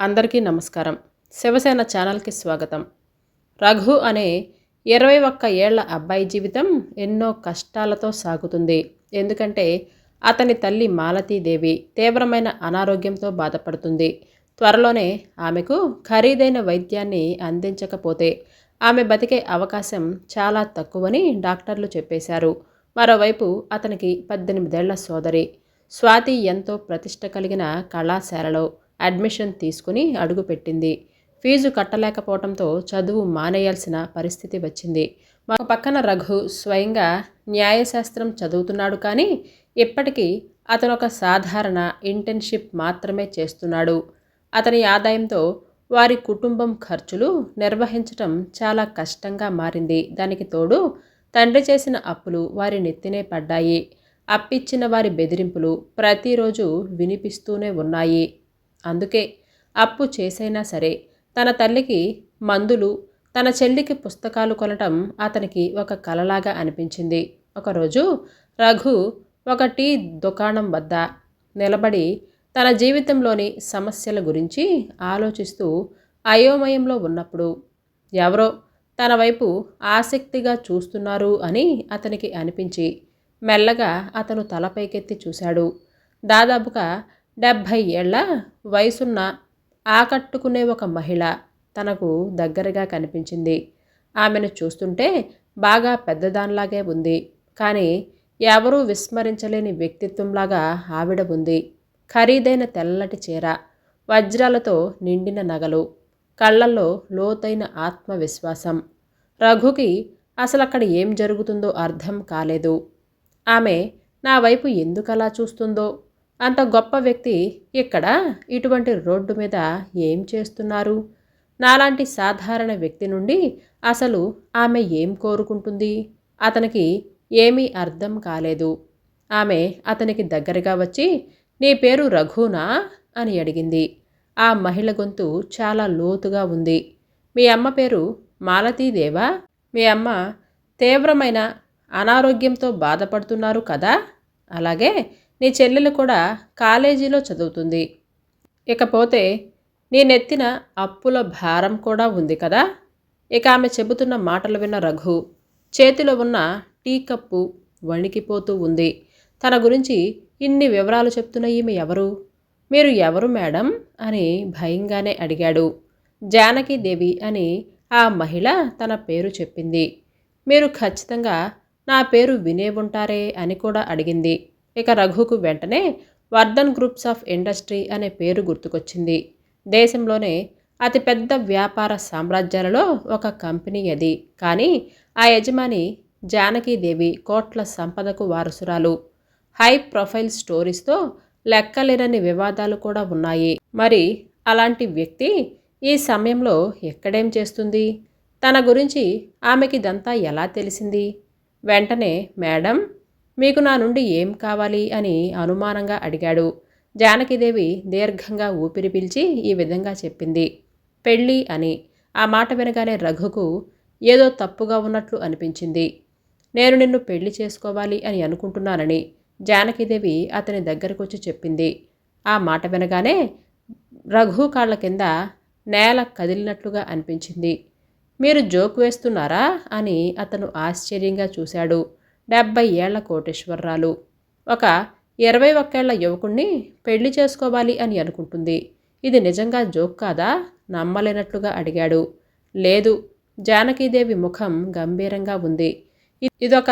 అందరికీ నమస్కారం. శివసేన ఛానల్కి స్వాగతం. రఘు అనే ఇరవై ఒక్క ఏళ్ళ అబ్బాయి జీవితం ఎన్నో కష్టాలతో సాగుతుంది. ఎందుకంటే అతని తల్లి మాలతీదేవి తీవ్రమైన అనారోగ్యంతో బాధపడుతుంది. త్వరలోనే ఆమెకు ఖరీదైన వైద్యాన్ని అందించకపోతే ఆమె బతికే అవకాశం చాలా తక్కువని డాక్టర్లు చెప్పేశారు. మరోవైపు అతనికి పద్దెనిమిదేళ్ళ సోదరి. స్వాతి ఎంతో ప్రతిష్ట కలిగిన కళాశాలలో అడ్మిషన్ తీసుకుని అడుగుపెట్టింది ఫీజు కట్టలేకపోవడంతో చదువు మానేయాల్సిన పరిస్థితి వచ్చింది. మా పక్కన రఘు స్వయంగా న్యాయశాస్త్రం చదువుతున్నాడు కానీ ఇప్పటికీ అతను ఒక సాధారణ ఇంటర్న్షిప్ మాత్రమే చేస్తున్నాడు. అతని ఆదాయంతో వారి కుటుంబం ఖర్చులు నిర్వహించటం చాలా కష్టంగా మారింది. దానికి తోడు తండ్రి చేసిన అప్పులు వారి నెత్తినే పడ్డాయి. అప్పిచ్చిన వారి బెదిరింపులు ప్రతిరోజు వినిపిస్తూనే ఉన్నాయి. అందుకే అప్పు చేసైనా సరే తన తల్లికి మందులు తన చెల్లికి పుస్తకాలు కొనటం అతనికి ఒక కలలాగా అనిపించింది. ఒకరోజు రఘు ఒక టీ దుకాణం వద్ద నిలబడి తన జీవితంలోని సమస్యల గురించి ఆలోచిస్తూ అయోమయంలో ఉన్నప్పుడు ఎవరో తన వైపు ఆసక్తిగా చూస్తున్నారు అని అతనికి అనిపించి మెల్లగా అతను తలపైకెత్తి చూశాడు. దాదాపుగా డెబ్భై ఏళ్ళ వయసున్న ఆకట్టుకునే ఒక మహిళ తనకు దగ్గరగా కనిపించింది. ఆమెను చూస్తుంటే బాగా పెద్దదానిలాగే ఉంది. కానీ ఎవరూ విస్మరించలేని వ్యక్తిత్వంలాగా ఆవిడ ఉంది. ఖరీదైన తెల్లటి చీర వజ్రాలతో నిండిన నగలు కళ్ళల్లో లోతైన ఆత్మవిశ్వాసం. రఘుకి అసలు అక్కడ ఏం జరుగుతుందో అర్థం కాలేదు. ఆమె నా వైపు ఎందుకలా చూస్తుందో అంత గొప్ప వ్యక్తి ఇక్కడ ఇటువంటి రోడ్డు మీద ఏం చేస్తున్నారు? నాలాంటి సాధారణ వ్యక్తి నుండి అసలు ఆమె ఏం కోరుకుంటుంది? అతనికి ఏమీ అర్థం కాలేదు. ఆమె అతనికి దగ్గరగా వచ్చి నీ పేరు రఘునా? అని అడిగింది. ఆ మహిళ గొంతు చాలా లోతుగా ఉంది. మీ అమ్మ పేరు మాలతీదేవా? మీ అమ్మ తీవ్రమైన అనారోగ్యంతో బాధపడుతున్నారు కదా? అలాగే నీ చెల్లెలు కూడా కాలేజీలో చదువుతుంది. ఇకపోతే నేనెత్తిన అప్పుల భారం కూడా ఉంది కదా? ఇక ఆమె చెబుతున్న మాటలు విన్న రఘు చేతిలో ఉన్న టీ కప్పు వణికిపోతూ ఉంది. తన గురించి ఇన్ని వివరాలు చెప్తున్న ఈమె ఎవరు? మీరు ఎవరు మేడం? అని భయంగానే అడిగాడు. జానకీదేవి అని ఆ మహిళ తన పేరు చెప్పింది. మీరు ఖచ్చితంగా నా పేరు వినే ఉంటారే అని కూడా అడిగింది. ఇక రఘుకు వెంటనే వర్ధన్ గ్రూప్స్ ఆఫ్ ఇండస్ట్రీ అనే పేరు గుర్తుకొచ్చింది. దేశంలోనే అతిపెద్ద వ్యాపార సామ్రాజ్యాలలో ఒక కంపెనీ అది. కానీ ఆ యజమాని జానకీదేవి కోట్ల సంపదకు వారసురాలు. హై ప్రొఫైల్ స్టోరీస్తో లెక్కలేనని వివాదాలు కూడా ఉన్నాయి. మరి అలాంటి వ్యక్తి ఈ సమయంలో ఎక్కడేం చేస్తుంది? తన గురించి ఆమెకిదంతా ఎలా తెలిసింది? వెంటనే మేడం మీకు నా నుండి ఏం కావాలి అని అనుమానంగా అడిగాడు. జానకిదేవి దీర్ఘంగా ఊపిరి పీల్చి ఈ విధంగా చెప్పింది. పెళ్ళి అని. ఆ మాట వినగానే రఘుకు ఏదో తప్పుగా ఉన్నట్లు అనిపించింది. నేను నిన్ను పెళ్ళి చేసుకోవాలి అని అనుకుంటున్నానని జానకిదేవి అతని దగ్గరకు వచ్చి చెప్పింది. ఆ మాట వినగానే రఘు కాళ్ళ కింద నేల కదిలినట్లుగా అనిపించింది. మీరు జోక్ వేస్తున్నారా అని అతను ఆశ్చర్యంగా చూశాడు. డెబ్బై ఏళ్ళ కోటేశ్వరరాలు. ఒక ఇరవై ఒక్కేళ్ళ యువకుణ్ణి పెళ్ళి చేసుకోవాలి అని అనుకుంటుంది. ఇది నిజంగా జోక్ కాదా? నమ్మలేనట్లుగా అడిగాడు. లేదు జానకీదేవి ముఖం గంభీరంగా ఉంది. ఇదొక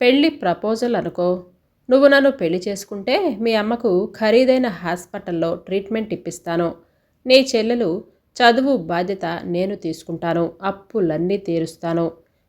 పెళ్ళి ప్రపోజల్ అనుకో. నువ్వు నన్ను పెళ్ళి చేసుకుంటే మీ అమ్మకు ఖరీదైన హాస్పిటల్లో ట్రీట్మెంట్ ఇప్పిస్తాను. నీ చెల్లెలు చదువు బాధ్యత నేను తీసుకుంటాను. అప్పులన్నీ తీరుస్తాను.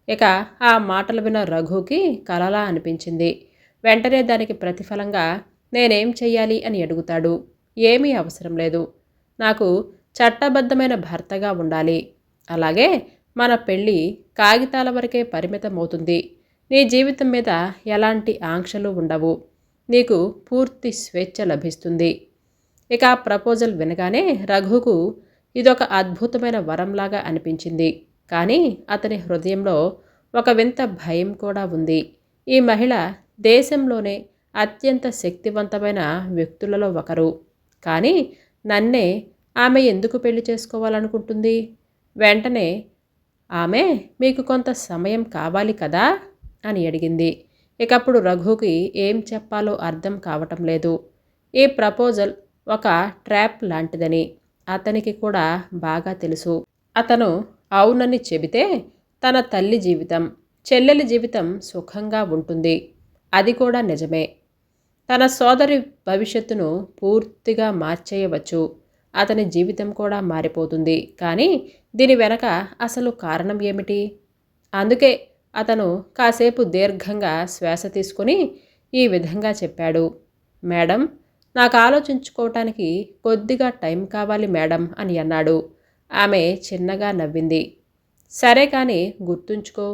ఇక ఆ మాటలు విన్న రఘుకి కలలా అనిపించింది. వెంటనే దానికి ప్రతిఫలంగా నేనేం చెయ్యాలి? అని అడుగుతాడు. ఏమీ అవసరం లేదు. నాకు చట్టబద్ధమైన భర్తగా ఉండాలి. అలాగే మన పెళ్ళి కాగితాల వరకే పరిమితమవుతుంది. నీ జీవితం మీద ఎలాంటి ఆంక్షలు ఉండవు. నీకు పూర్తి స్వేచ్ఛ లభిస్తుంది. ఇక ఆ ప్రపోజల్ వినగానే రఘుకు ఇదొక అద్భుతమైన వరంలాగా అనిపించింది. కానీ అతని హృదయంలో ఒక వింత భయం కూడా ఉంది. ఈ మహిళ దేశంలోనే అత్యంత శక్తివంతమైన వ్యక్తులలో ఒకరు. కానీ నన్నే ఆమె ఎందుకు పెళ్ళి చేసుకోవాలనుకుంటుంది? వెంటనే ఆమె మీకు కొంత సమయం కావాలి కదా? అని అడిగింది. ఇకప్పుడు రఘుకి ఏం చెప్పాలో అర్థం కావటం లేదు. ఈ ప్రపోజల్ ఒక ట్రాప్ లాంటిదని అతనికి కూడా బాగా తెలుసు. అతను అవునని చెబితే తన తల్లి జీవితం చెల్లెలి జీవితం సుఖంగా ఉంటుంది. అది కూడా నిజమే. తన సోదరి భవిష్యత్తును పూర్తిగా మార్చేయవచ్చు. అతని జీవితం కూడా మారిపోతుంది. కానీ దీని వెనక అసలు కారణం ఏమిటి? అందుకే అతను కాసేపు దీర్ఘంగా శ్వాస తీసుకుని ఈ విధంగా చెప్పాడు. మేడం నాకు ఆలోచించుకోవటానికి కొద్దిగా టైం కావాలి మేడం అని అన్నాడు. ఆమె చిన్నగా నవ్వింది. సరే కానీ గుర్తుంచుకో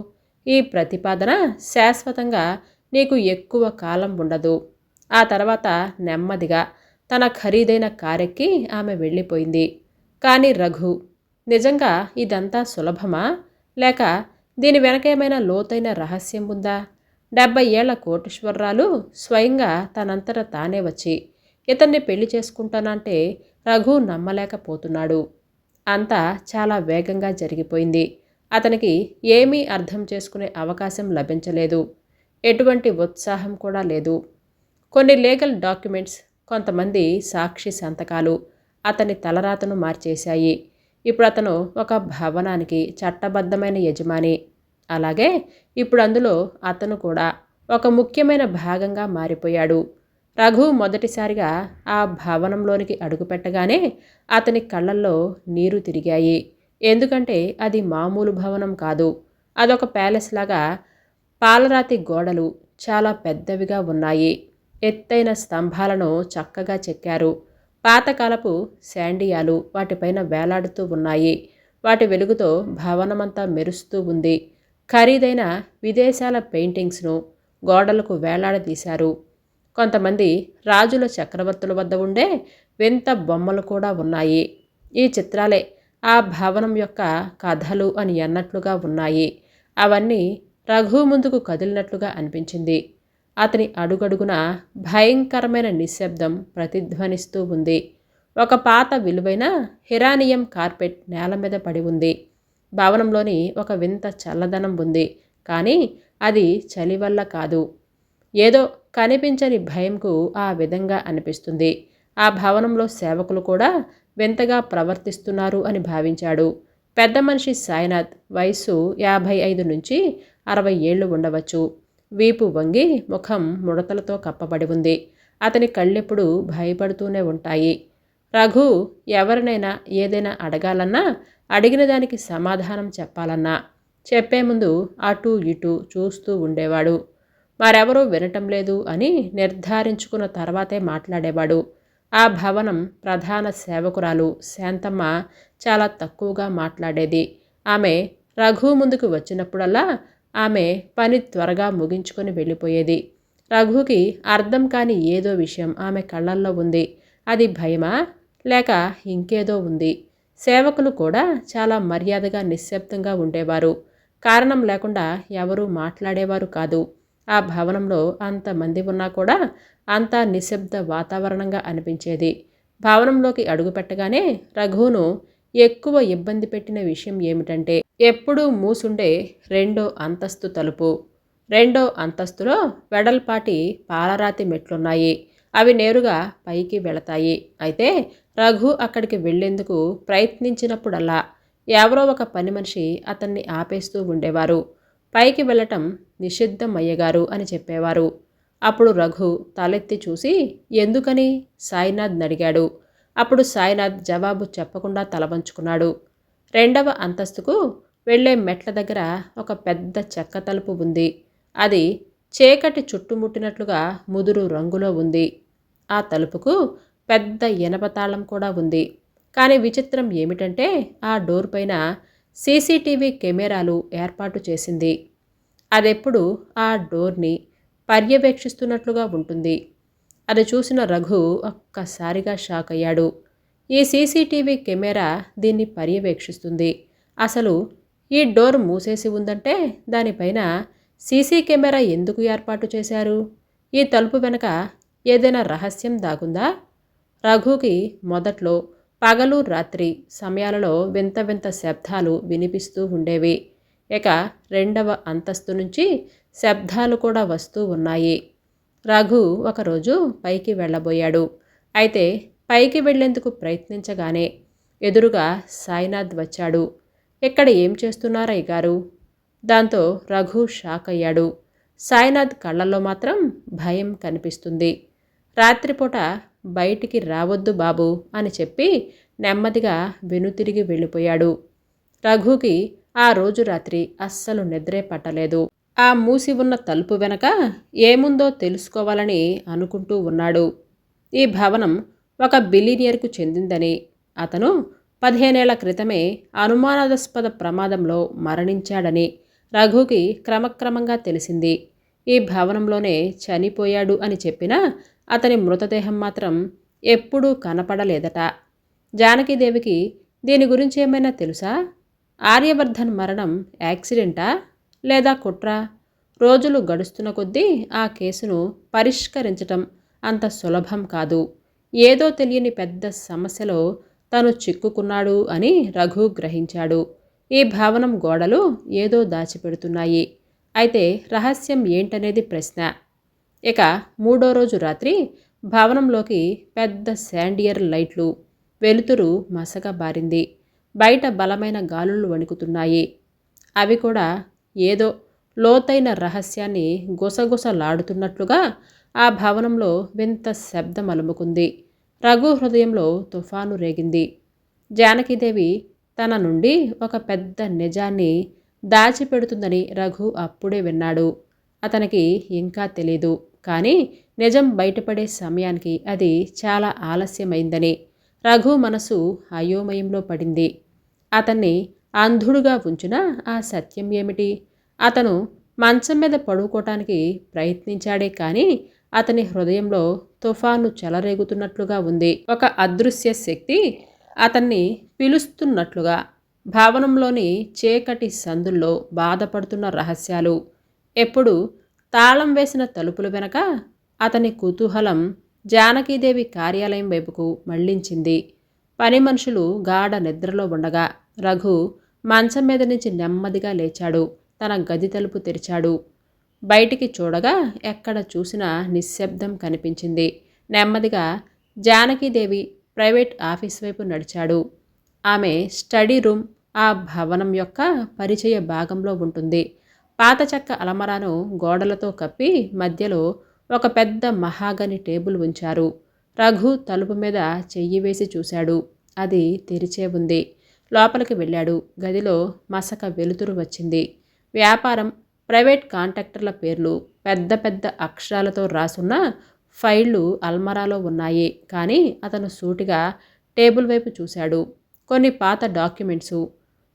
ఈ ప్రతిపాదన శాశ్వతంగా నీకు ఎక్కువ కాలం ఉండదు. ఆ తర్వాత నెమ్మదిగా తన ఖరీదైన కారెక్కి ఆమె వెళ్ళిపోయింది. కానీ రఘు నిజంగా ఇదంతా సులభమా? లేక దీని వెనక ఏమైనా లోతైన రహస్యం ఉందా? డెబ్బై ఏళ్ళ కోటేశ్వరరాలు స్వయంగా తనంతట తానే వచ్చి ఇతన్ని పెళ్ళి చేసుకుంటానంటే రఘు నమ్మలేకపోతున్నాడు. అంతా చాలా వేగంగా జరిగిపోయింది. అతనికి ఏమీ అర్థం చేసుకునే అవకాశం లభించలేదు. ఎటువంటి ఉత్సాహం కూడా లేదు. కొన్ని లీగల్ డాక్యుమెంట్స్ కొంతమంది సాక్షి సంతకాలు అతని తలరాతను మార్చేశాయి. ఇప్పుడు అతను ఒక భవనానికి చట్టబద్ధమైన యజమాని. అలాగే ఇప్పుడు అందులో అతను కూడా ఒక ముఖ్యమైన భాగంగా మారిపోయాడు. రఘు మొదటిసారిగా ఆ భవనంలోనికి అడుగుపెట్టగానే అతని కళ్ళల్లో నీరు తిరిగాయి. ఎందుకంటే అది మామూలు భవనం కాదు. అదొక ప్యాలెస్ లాగా పాలరాతి గోడలు చాలా పెద్దవిగా ఉన్నాయి. ఎత్తైన స్తంభాలను చక్కగా చెక్కారు. పాతకాలపు శాండియాలు వాటిపైన వేలాడుతూ ఉన్నాయి. వాటి వెలుగుతో భవనమంతా మెరుస్తూ ఉంది. ఖరీదైన విదేశాల పెయింటింగ్స్ను గోడలకు వేలాడదీశారు. కొంతమంది రాజుల చక్రవర్తుల వద్ద ఉండే వింత బొమ్మలు కూడా ఉన్నాయి. ఈ చిత్రాలే ఆ భవనం యొక్క కథలు అని అన్నట్లుగా ఉన్నాయి. అవన్నీ రఘు ముందుకు కదిలినట్లుగా అనిపించింది. అతని అడుగడుగున భయంకరమైన నిశ్శబ్దం ప్రతిధ్వనిస్తూ ఉంది. ఒక పాత విలువైన హిరానియం కార్పెట్ నేల మీద పడి ఉంది. భవనంలోని ఒక వింత చల్లదనం ఉంది. కానీ అది చలి వల్ల కాదు. ఏదో కనిపించని భయంకు ఆ విధంగా అనిపిస్తుంది. ఆ భవనంలో సేవకులు కూడా వింతగా ప్రవర్తిస్తున్నారు అని భావించాడు. పెద్ద మనిషి సాయినాథ్ వయసు యాభై ఐదు నుంచి అరవై ఏళ్ళు ఉండవచ్చు. వీపు వంగి ముఖం ముడతలతో కప్పబడి ఉంది. అతని కళ్ళెప్పుడు భయపడుతూనే ఉంటాయి. రఘు ఎవరినైనా ఏదైనా అడగాలన్నా అడిగిన దానికి సమాధానం చెప్పాలన్నా చెప్పే ముందు అటు ఇటు చూస్తూ ఉండేవాడు. మరెవరూ వినటం లేదు అని నిర్ధారించుకున్న తర్వాతే మాట్లాడేవాడు. ఆ భవనం ప్రధాన సేవకురాలు శాంతమ్మ చాలా తక్కువగా మాట్లాడేది. ఆమె రఘు ముందుకు వచ్చినప్పుడల్లా ఆమె పని త్వరగా ముగించుకొని వెళ్ళిపోయేది. రఘుకి అర్థం కాని ఏదో విషయం ఆమె కళ్ళల్లో ఉంది. అది భయమా? లేక ఇంకేదో ఉంది? సేవకులు కూడా చాలా మర్యాదగా నిశ్శబ్దంగా ఉండేవారు. కారణం లేకుండా ఎవరూ మాట్లాడేవారు కాదు. ఆ భవనంలో అంతమంది ఉన్నా కూడా అంతా నిశ్శబ్ద వాతావరణంగా అనిపించేది. భవనంలోకి అడుగుపెట్టగానే రఘువును ఎక్కువ ఇబ్బంది పెట్టిన విషయం ఏమిటంటే ఎప్పుడూ మూసుండే రెండో అంతస్తు తలుపు. రెండో అంతస్తులో వెడల్పాటి పాలరాతి మెట్లున్నాయి. అవి నేరుగా పైకి వెళతాయి. అయితే రఘు అక్కడికి వెళ్ళేందుకు ప్రయత్నించినప్పుడల్లా ఎవరో ఒక పని మనిషి అతన్ని ఆపేస్తూ ఉండేవారు. పైకి వెళ్ళటం నిషిద్ధం అయ్యగారు అని చెప్పేవారు. అప్పుడు రఘు తలెత్తి చూసి ఎందుకని? సాయినాథ్ అడిగాడు అప్పుడు సాయినాథ్ జవాబు చెప్పకుండా తలవంచుకున్నాడు. రెండవ అంతస్తుకు వెళ్ళే మెట్ల దగ్గర ఒక పెద్ద చెక్క తలుపు ఉంది. అది చీకటి చుట్టుముట్టినట్లుగా ముదురు రంగులో ఉంది. ఆ తలుపుకు పెద్ద ఇనపతాళం కూడా ఉంది. కానీ విచిత్రం ఏమిటంటే ఆ డోర్ పైన సీసీటీవీ కెమెరాలు ఏర్పాటు చేసింది. అదెప్పుడు ఆ డోర్ని పర్యవేక్షిస్తున్నట్లుగా ఉంటుంది. అది చూసిన రఘు ఒక్కసారిగా షాక్ అయ్యాడు. ఈ సీసీటీవీ కెమెరా దీన్ని పర్యవేక్షిస్తుంది. అసలు ఈ డోర్ మూసేసి ఉందంటే దానిపైన సీసీ కెమెరా ఎందుకు ఏర్పాటు చేశారు? ఈ తలుపు వెనక ఏదైనా రహస్యం దాగుందా? రఘుకి మొదట్లో పగలు రాత్రి సమయాలలో వింత వింత శబ్దాలు వినిపిస్తూ ఉండేవి. ఇక రెండవ అంతస్తు నుంచి శబ్దాలు కూడా వస్తూ ఉన్నాయి. రఘు ఒకరోజు పైకి వెళ్ళబోయాడు. అయితే పైకి వెళ్ళేందుకు ప్రయత్నించగానే ఎదురుగా సాయినాథ్ వచ్చాడు. ఇక్కడ ఏం చేస్తున్నారయ్య గారు? దాంతో రఘు షాక్ అయ్యాడు. సాయినాథ్ కళ్ళల్లో మాత్రం భయం కనిపిస్తుంది. రాత్రిపూట బయటికి రావద్దు బాబు అని చెప్పి నెమ్మదిగా వెనుతిరిగి వెళ్ళిపోయాడు. రఘుకి ఆ రోజు రాత్రి అస్సలు నిద్రే పట్టలేదు. ఆ మూసి ఉన్న తలుపు వెనక ఏముందో తెలుసుకోవాలని అనుకుంటూ ఉన్నాడు. ఈ భవనం ఒక బిలీనియర్కు చెందిందని అతను పదిహేనేళ్ళ క్రితమే అనుమానాస్పద ప్రమాదంలో మరణించాడని రఘుకి క్రమక్రమంగా తెలిసింది. ఈ భవనంలోనే చనిపోయాడు అని చెప్పినా అతని మృతదేహం మాత్రం ఎప్పుడూ కనపడలేదట. జానకీదేవికి దీని గురించి ఏమైనా తెలుసా? ఆర్యవర్ధన్ మరణం యాక్సిడెంటా? లేదా కుట్ర? రోజులు గడుస్తున్న కొద్దీ ఆ కేసును పరిష్కరించటం అంత సులభం కాదు. ఏదో తెలియని పెద్ద సమస్యలో తను చిక్కుకున్నాడు అని రఘు గ్రహించాడు. ఈ భవనం గోడలు ఏదో దాచిపెడుతున్నాయి. అయితే రహస్యం ఏంటనేది ప్రశ్న. ఇక మూడో రోజు రాత్రి భవనంలోకి పెద్ద శాండియర్ లైట్లు వెలుతురు మసగా బారింది. బయట బలమైన గాలులు వణుకుతున్నాయి. అవి కూడా ఏదో లోతైన రహస్యాన్ని గుసగుసలాడుతున్నట్లుగా ఆ భవనంలో వింత శబ్దం అలుముకుంది. రఘు హృదయంలో తుఫాను రేగింది. జానకీదేవి తన నుండి ఒక పెద్ద నిజాన్ని దాచిపెడుతుందని రఘు అప్పుడే విన్నాడు. అతనికి ఇంకా తెలీదు. కానీ నిజం బయటపడే సమయానికి అది చాలా ఆలస్యమైందని రఘు మనసు అయోమయంలో పడింది. అతన్ని అంధుడుగా ఉంచిన ఆ సత్యం ఏమిటి? అతను మంచం మీద పడుకోవటానికి ప్రయత్నించాడే కానీ అతని హృదయంలో తుఫాను చెలరేగుతున్నట్లుగా ఉంది. ఒక అదృశ్య శక్తి అతన్ని పిలుస్తున్నట్లుగా భావనంలోని చీకటి సందుల్లో బాధపడుతున్న రహస్యాలు. ఎప్పుడు తాళం వేసిన తలుపుల వెనక అతని కుతూహలం జానకీదేవి కార్యాలయం వైపుకు మళ్ళించింది. పని మనుషులు గాఢ నిద్రలో ఉండగా రఘు మంచం మీద నుంచి నెమ్మదిగా లేచాడు. తన గది తలుపు తెరిచాడు. బయటికి చూడగా ఎక్కడ చూసినా నిశ్శబ్దం కనిపించింది. నెమ్మదిగా జానకీదేవి ప్రైవేట్ ఆఫీస్ వైపు నడిచాడు. ఆమె స్టడీ రూమ్ ఆ భవనం యొక్క పరిచయ భాగంలో ఉంటుంది. పాత చెక్క అలమరాను గోడలతో కప్పి మధ్యలో ఒక పెద్ద మహాగని టేబుల్ ఉంచారు. రఘు తలుపు మీద చెయ్యి వేసి చూశాడు. అది తెరిచే ఉంది. లోపలికి వెళ్ళాడు. గదిలో మసక వెలుతురు వచ్చింది. వ్యాపారం ప్రైవేట్ కాంట్రాక్టర్ల పేర్లు పెద్ద పెద్ద అక్షరాలతో రాసున్న ఫైళ్ళు అల్మరాలో ఉన్నాయి. కానీ అతను సూటిగా టేబుల్ వైపు చూశాడు. కొన్ని పాత డాక్యుమెంట్సు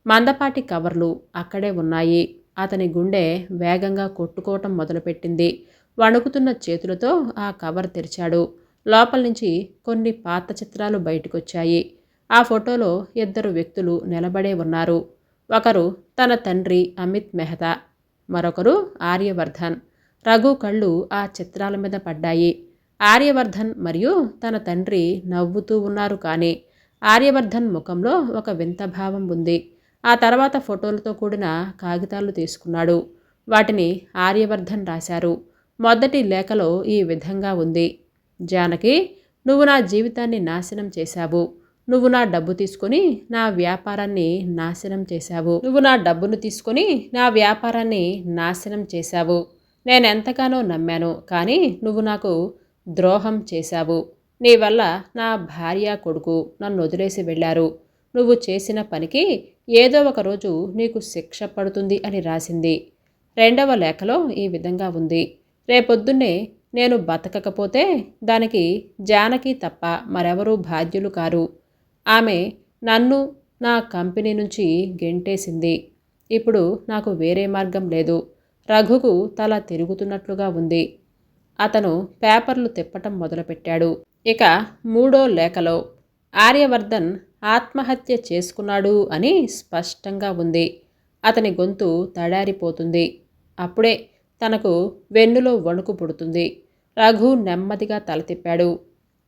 మందపాటి కవర్లు అక్కడే ఉన్నాయి. అతని గుండె వేగంగా కొట్టుకోవటం మొదలుపెట్టింది. వణుకుతున్న చేతులతో ఆ కవర్ తెరిచాడు. లోపల నుంచి కొన్ని పాత చిత్రాలు బయటకొచ్చాయి. ఆ ఫోటోలో ఇద్దరు వ్యక్తులు నిలబడే ఉన్నారు. ఒకరు తన తండ్రి అమిత్ మెహతా మరొకరు ఆర్యవర్ధన్. రఘు కళ్ళు ఆ చిత్రాల మీద పడ్డాయి. ఆర్యవర్ధన్ మరియు తన తండ్రి నవ్వుతూ ఉన్నారు కానీ ఆర్యవర్ధన్ ముఖంలో ఒక వింత భావం ఉంది. ఆ తర్వాత ఫోటోలతో కూడిన కాగితాలు తీసుకున్నాడు. వాటిని ఆర్యవర్ధన్ రాశారు. మొదటి లేఖలో ఈ విధంగా ఉంది. జానకి నువ్వు నా జీవితాన్ని నాశనం చేశావు. నువ్వు నా డబ్బు తీసుకొని నా వ్యాపారాన్ని నాశనం చేశావు. నువ్వు నా డబ్బును తీసుకొని నా వ్యాపారాన్ని నాశనం చేశావు. నేను ఎంతగానో నమ్మాను కానీ నువ్వు నాకు ద్రోహం చేశావు. నీ వల్ల నా భార్య కొడుకు నన్ను వదిలేసి వెళ్ళారు. నువ్వు చేసిన పనికి ఏదో ఒక రోజు నీకు శిక్ష పడుతుంది అని రాసింది. రెండవ లేఖలో ఈ విధంగా ఉంది. రేపొద్దున్నే నేను బతకకపోతే దానికి జానకి తప్ప మరెవరూ బాధ్యులు కారు. ఆమె నన్ను నా కంపెనీ నుంచి గెంటేసింది. ఇప్పుడు నాకు వేరే మార్గం లేదు. రఘుకు తల తిరుగుతున్నట్లుగా ఉంది. అతను పేపర్లు తిప్పటం మొదలుపెట్టాడు. ఇక మూడో లేఖలో ఆర్యవర్ధన్ ఆత్మహత్య చేసుకున్నాడు అని స్పష్టంగా ఉంది. అతని గొంతు తడారిపోతుంది. అప్పుడే తనకు వెన్నులో వణుకు పుడుతుంది. రఘు నెమ్మదిగా తల తిప్పాడు.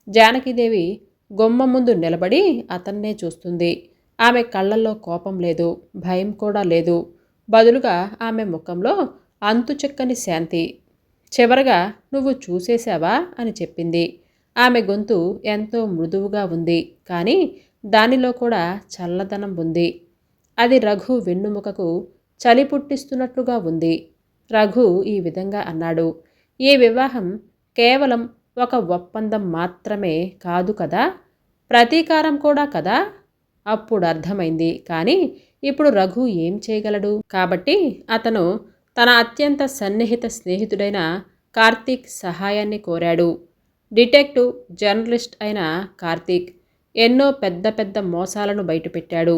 జానకీదేవి గుమ్మ ముందు నిలబడి అతన్నే చూస్తుంది. ఆమె కళ్ళల్లో కోపం లేదు భయం కూడా లేదు. బదులుగా ఆమె ముఖంలో అంతుచెక్కని శాంతి. చివరగా నువ్వు చూసేశావా అని చెప్పింది. ఆమె గొంతు ఎంతో మృదువుగా ఉంది. కానీ దానిలో కూడా చల్లదనం ఉంది. అది రఘు వెన్నుముకకు చలి పుట్టిస్తున్నట్లుగా ఉంది. రఘు ఈ విధంగా అన్నాడు. ఈ వివాహం కేవలం ఒక ఒప్పందం మాత్రమే కాదు కదా? ప్రతీకారం కూడా కదా? అప్పుడు అర్థమైంది. కానీ ఇప్పుడు రఘు ఏం చేయగలడు? కాబట్టి అతను తన అత్యంత సన్నిహిత స్నేహితుడైన కార్తీక్ సహాయాన్ని కోరాడు. డిటెక్టివ్ జర్నలిస్ట్ అయిన కార్తీక్ ఎన్నో పెద్ద పెద్ద మోసాలను బయటపెట్టాడు.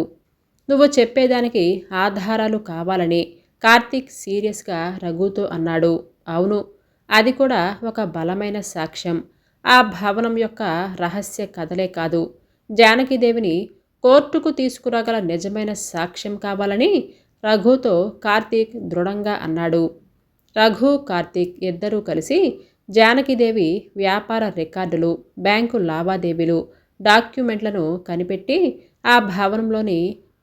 నువ్వు చెప్పేదానికి ఆధారాలు కావాలని కార్తీక్ సీరియస్గా రఘుతో అన్నాడు. అవును అది కూడా ఒక బలమైన సాక్ష్యం. ఆ భవనం యొక్క రహస్య కథలే కాదు. జానకీదేవిని కోర్టుకు తీసుకురాగల నిజమైన సాక్ష్యం కావాలని రఘుతో కార్తీక్ దృఢంగా అన్నాడు. రఘు కార్తీక్ ఇద్దరూ కలిసి జానకిదేవి వ్యాపార రికార్డులు బ్యాంకు లావాదేవీలు డాక్యుమెంట్లను కనిపెట్టి ఆ భవనంలోని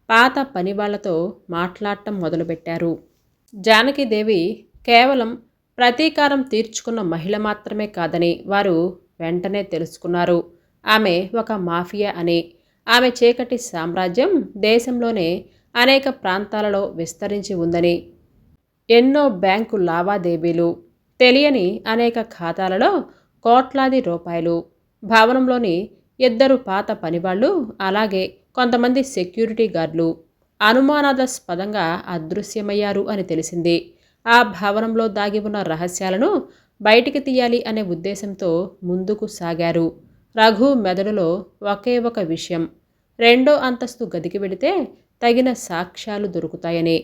పాత పనివాళ్ళతో మాట్లాడటం మొదలుపెట్టారు. జానకిదేవి కేవలం ప్రతీకారం తీర్చుకున్న మహిళ మాత్రమే కాదని వారు వెంటనే తెలుసుకున్నారు. ఆమె ఒక మాఫియా అని ఆమె చీకటి సామ్రాజ్యం దేశంలోనే అనేక ప్రాంతాలలో విస్తరించి ఉందని ఎన్నో బ్యాంకు లావాదేవీలు తెలియని అనేక ఖాతాలలో కోట్లాది రూపాయలు భవనంలోని ఇద్దరు పాత పనివాళ్ళు అలాగే కొంతమంది సెక్యూరిటీ గార్డులు. అనుమానాస్పదంగా అదృశ్యమయ్యారు అని తెలిసింది. ఆ భవనంలో దాగి ఉన్న రహస్యాలను బయటికి తీయాలి అనే ఉద్దేశంతో ముందుకు సాగారు. రఘు మెదడులో ఒకే ఒక విషయం. రెండో అంతస్తు గదికి వెళితే తగిన సాక్ష్యాలు దొరుకుతాయని.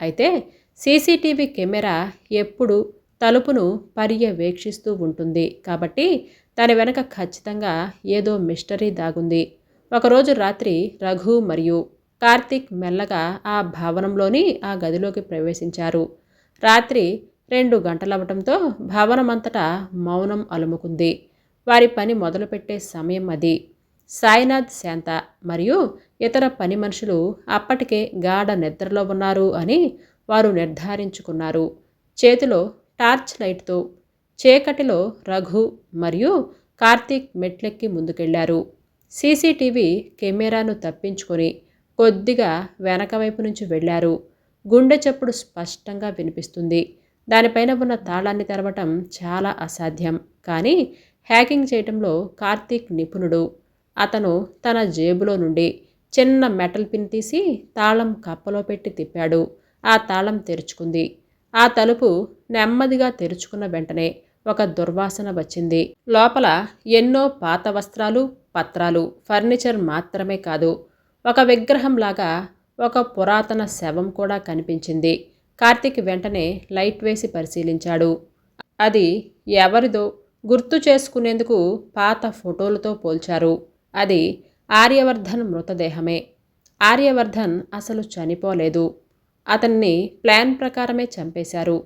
అయితే సీసీటీవీ కెమెరా ఎప్పుడు తలుపును పర్యవేక్షిస్తూ ఉంటుంది కాబట్టి దాని వెనక ఖచ్చితంగా ఏదో మిస్టరీ దాగుంది. ఒకరోజు రాత్రి రఘు మరియు కార్తీక్ మెల్లగా ఆ భవనంలోని ఆ గదిలోకి ప్రవేశించారు. రాత్రి రెండు గంటలవటంతో భవనమంతటా మౌనం అలుముకుంది. వారి పని మొదలుపెట్టే సమయం అది. సాయినాథ్ శాంత మరియు ఇతర పని మనుషులు అప్పటికే గాఢ నిద్రలో ఉన్నారు అని వారు నిర్ధారించుకున్నారు. చేతిలో టార్చ్ లైట్తో చీకటిలో రఘు మరియు కార్తీక్ మెట్లెక్కి ముందుకెళ్ళారు. సీసీటీవీ కెమెరాను తప్పించుకొని కొద్దిగా వెనక వైపు నుంచి వెళ్ళారు. గుండె చప్పుడు స్పష్టంగా వినిపిస్తుంది. దానిపైన ఉన్న తాళాన్ని తెరవటం చాలా అసాధ్యం. కానీ హ్యాకింగ్ చేయటంలో కార్తీక్ నిపుణుడు. అతను తన జేబులో నుండి చిన్న మెటల్ పిన్ తీసి తాళం కప్పలో పెట్టి తిప్పాడు. ఆ తాళం తెరుచుకుంది. ఆ తలుపు నెమ్మదిగా తెరుచుకున్న వెంటనే ఒక దుర్వాసన వచ్చింది. లోపల ఎన్నో పాత వస్త్రాలు పత్రాలు ఫర్నిచర్ మాత్రమే కాదు ఒక విగ్రహంలాగా ఒక పురాతన శవం కూడా కనిపించింది. కార్తీక్ వెంటనే లైట్ వేసి పరిశీలించాడు. అది ఎవరిదో గుర్తు చేసుకునేందుకు పాత ఫోటోలతో పోల్చారు. అది ఆర్యవర్ధన్ మృతదేహమే. ఆర్యవర్ధన్ అసలు చనిపోలేదు. అతన్ని ప్లాన్ ప్రకారమే చంపేశారు.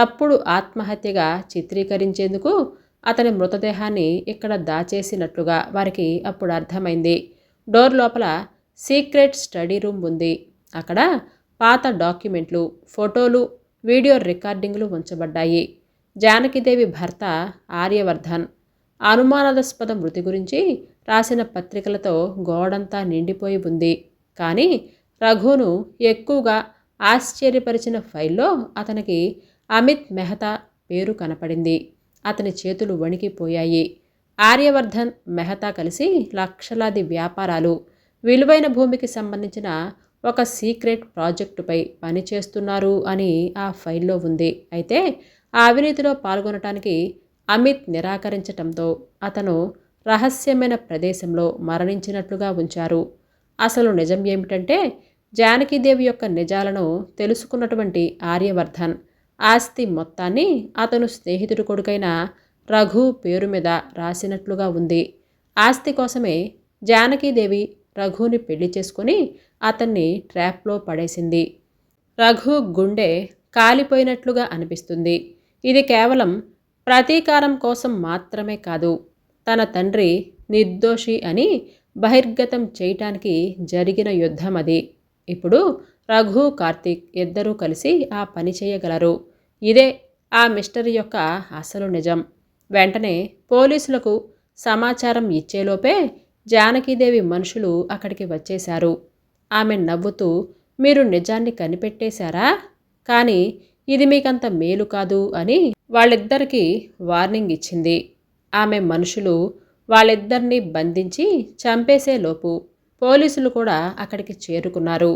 తప్పుడు ఆత్మహత్యగా చిత్రీకరించేందుకు అతని మృతదేహాన్ని ఇక్కడ దాచేసినట్లుగా వారికి అప్పుడు అర్థమైంది. డోర్ లోపల సీక్రెట్ స్టడీ రూమ్ ఉంది. అక్కడ పాత డాక్యుమెంట్లు ఫోటోలు వీడియో రికార్డింగ్లు ఉంచబడ్డాయి. జానకిదేవి భర్త ఆర్యవర్ధన్. అనుమానాస్పద మృతి గురించి రాసిన పత్రికలతో గోడంతా నిండిపోయి ఉంది. కానీ రఘును ఎక్కువగా ఆశ్చర్యపరిచిన ఫైల్లో అతనికి అమిత్ మెహతా పేరు కనపడింది. అతని చేతులు వణికిపోయాయి. ఆర్యవర్ధన్ మెహతా కలిసి లక్షలాది వ్యాపారాలు విలువైన భూమికి సంబంధించిన ఒక సీక్రెట్ ప్రాజెక్టుపై పనిచేస్తున్నారు అని ఆ ఫైల్లో ఉంది. అయితే ఆ అవినీతిలో పాల్గొనటానికి అమిత్ నిరాకరించటంతో అతను రహస్యమైన ప్రదేశంలో మరణించినట్లుగా ఉంచారు. అసలు నిజం ఏమిటంటే జానకీదేవి యొక్క నిజాలను తెలుసుకున్నటువంటి ఆర్యవర్ధన్. ఆస్తి మొత్తాన్ని అతను స్నేహితుడు కొడుకైన రఘు పేరు మీద రాసినట్లుగా ఉంది. ఆస్తి కోసమే జానకీదేవి రఘుని పెళ్ళి చేసుకుని అతన్ని ట్రాప్లో పడేసింది. రఘు గుండె కాలిపోయినట్లుగా అనిపిస్తుంది. ఇది కేవలం ప్రతీకారం కోసం మాత్రమే కాదు తన తండ్రి నిర్దోషి అని బహిర్గతం చేయటానికి జరిగిన యుద్ధం అది. ఇప్పుడు రఘు కార్తీక్ ఇద్దరూ కలిసి ఆ పని చేయగలరు. ఇదే ఆ మిస్టరీ యొక్క అసలు నిజం. వెంటనే పోలీసులకు సమాచారం ఇచ్చేలోపే జానకీదేవి మనుషులు అక్కడికి వచ్చేశారు. ఆమె నవ్వుతూ మీరు నిజాన్ని కనిపెట్టేశారా? కానీ ఇది మీకంత మేలు కాదు అని వాళ్ళిద్దరికీ వార్నింగ్ ఇచ్చింది. ఆమె మనుషులు వాళ్ళిద్దరినీ బంధించి చంపేసేలోపు పోలీసులు కూడా అక్కడికి చేరుకున్నారు.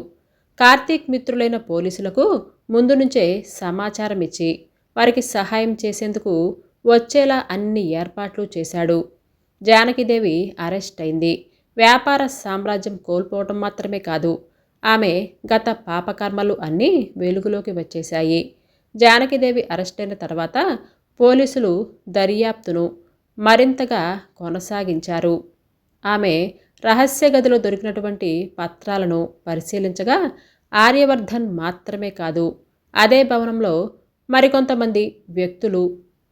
కార్తీక్ మిత్రులైన పోలీసులకు ముందు నుంచే సమాచారం ఇచ్చి వారికి సహాయం చేసేందుకు వచ్చేలా అన్ని ఏర్పాట్లు చేశాడు. జానకిదేవి అరెస్ట్ అయింది. వ్యాపార సామ్రాజ్యం కోల్పోవటం మాత్రమే కాదు ఆమె గత పాపకర్మలు అన్నీ వెలుగులోకి వచ్చేశాయి. జానకిదేవి అరెస్ట్ అయిన తర్వాత పోలీసులు దర్యాప్తును మరింతగా కొనసాగించారు. ఆమె రహస్య గదిలో దొరికినటువంటి పత్రాలను పరిశీలించగా ఆర్యవర్ధన్ మాత్రమే కాదు అదే భవనంలో మరికొంతమంది వ్యక్తులు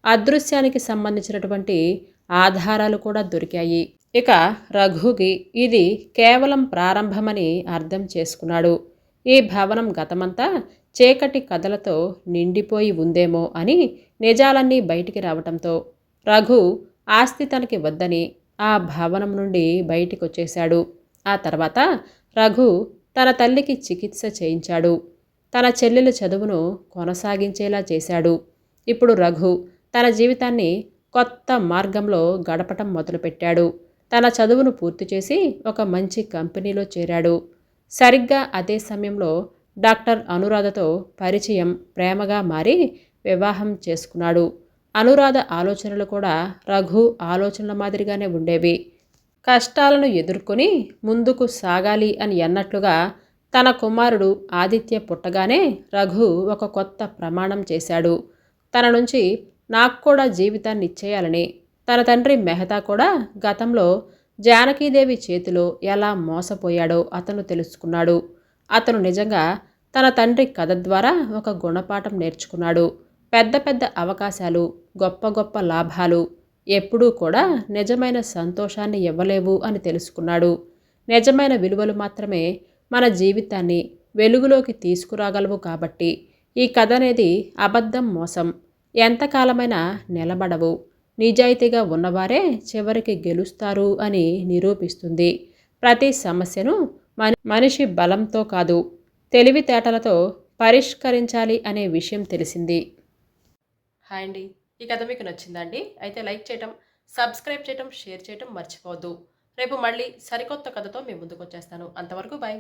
అదృశ్యానికి సంబంధించినటువంటి ఆధారాలు కూడా దొరికాయి. ఇక రఘుకి ఇది కేవలం ప్రారంభమని అర్థం చేసుకున్నాడు. ఈ భవనం గతమంతా చీకటి కథలతో నిండిపోయి ఉందేమో అని నిజాలన్నీ బయటికి రావటంతో రఘు ఆస్తి తనకి వద్దని ఆ భవనం నుండి బయటికి వచ్చేశాడు ఆ తర్వాత రఘు తన తల్లికి చికిత్స చేయించాడు. తన చెల్లెల చదువును కొనసాగించేలా చేశాడు. ఇప్పుడు రఘు తన జీవితాన్ని కొత్త మార్గంలో గడపటం మొదలుపెట్టాడు. తన చదువును పూర్తి చేసి ఒక మంచి కంపెనీలో చేరాడు. సరిగ్గా అదే సమయంలో డాక్టర్ అనురాధతో పరిచయం ప్రేమగా మారి వివాహం చేసుకున్నాడు. అనురాధ ఆలోచనలు కూడా రఘు ఆలోచనల మాదిరిగానే ఉండేవి. కష్టాలను ఎదుర్కొని ముందుకు సాగాలి అని అన్నట్లుగా తన కుమారుడు ఆదిత్య పుట్టగానే రఘు ఒక కొత్త ప్రమాణం చేశాడు. తన నుంచి నాకు కూడా జీవితాన్ని ఇచ్చేయాలని తన తండ్రి మెహతా కూడా గతంలో జానకీదేవి చేతిలో ఎలా మోసపోయాడో అతను తెలుసుకున్నాడు. అతను నిజంగా తన తండ్రి కథ ద్వారా ఒక గుణపాఠం నేర్చుకున్నాడు. పెద్ద పెద్ద అవకాశాలు గొప్ప గొప్ప లాభాలు ఎప్పుడూ కూడా నిజమైన సంతోషాన్ని ఇవ్వలేవు అని తెలుసుకున్నాడు. నిజమైన విలువలు మాత్రమే మన జీవితాన్ని వెలుగులోకి తీసుకురాగలవు కాబట్టి ఈ కథ అనేది అబద్ధం మోసం ఎంతకాలమైనా నిలబడవు. నిజాయితీగా ఉన్నవారే చివరికి గెలుస్తారు అని నిరూపిస్తుంది. ప్రతి సమస్యను మనిషి బలంతో కాదు తెలివితేటలతో పరిష్కరించాలి అనే విషయం తెలిసింది. హాయ్ అండి. ఈ కథ మీకు నచ్చిందండి అయితే లైక్ చేయటం సబ్స్క్రైబ్ చేయటం షేర్ చేయటం మర్చిపోవద్దు. రేపు మళ్ళీ సరికొత్త కథతో మీ ముందుకు వచ్చేస్తాను అంతవరకు బాయ్.